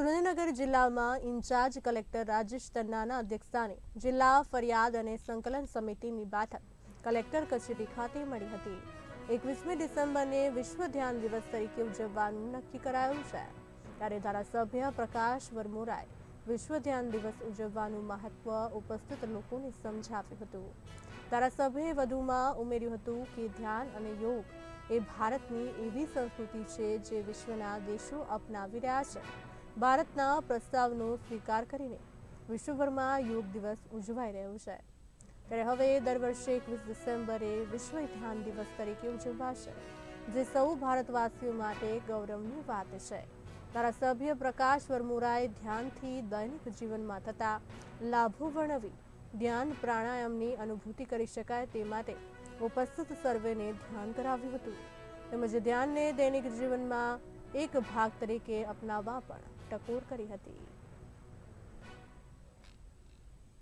સુરેન્દ્રનગર જિલ્લામાં in charge collector Rajesh તન્નાના અધ્યક્ષસ્થાને જિલ્લા ફરિયાદ અને સંકલન સમિતિની બેઠક કલેક્ટર કચેરી ખાતે મળી હતી. એકવીસમી ડિસેમ્બરને વિશ્વ ધ્યાન દિવસ તરીકે ઉજવવાનું નક્કી કરાયું છે. ત્યારે ધારાસભ્ય પ્રકાશ વરમોરાએ વિશ્વ ધ્યાન દિવસ ઉજવવાનું મહત્વ ઉપસ્થિત લોકોને સમજાવ્યું હતું. ધારાસભ્યએ વધુમાં ઉમેર્યું હતું કે ધ્યાન અને યોગ એ ભારતની એવી સંસ્કૃતિ છે જે વિશ્વના દેશો અપનાવી રહ્યા છે. ભારતના પ્રસ્તાવનો સ્વીકાર કરીને વિશ્વભરમાં યોગ દિવસ ઉજવાઈ રહ્યો છે. ત્યારે હવે દર વર્ષે એકવીસ ડિસેમ્બરે વિશ્વ ધ્યાન દિવસ તરીકે ઉજવાશે, જે સૌ ભારતવાસીઓ માટે ગૌરવની વાત છે. ધારાસભ્ય પ્રકાશ વરમોરાએ ધ્યાનથી દૈનિક જીવનમાં થતા લાભો વર્ણવી ધ્યાન પ્રાણાયામની અનુભૂતિ કરી શકાય તે માટે ઉપસ્થિત સર્વેને ધ્યાન કરાવ્યું હતું. તેમજ ધ્યાનને દૈનિક જીવનમાં એક ભાગ તરીકે અપનાવવા પણ ટકોર કરી હતી.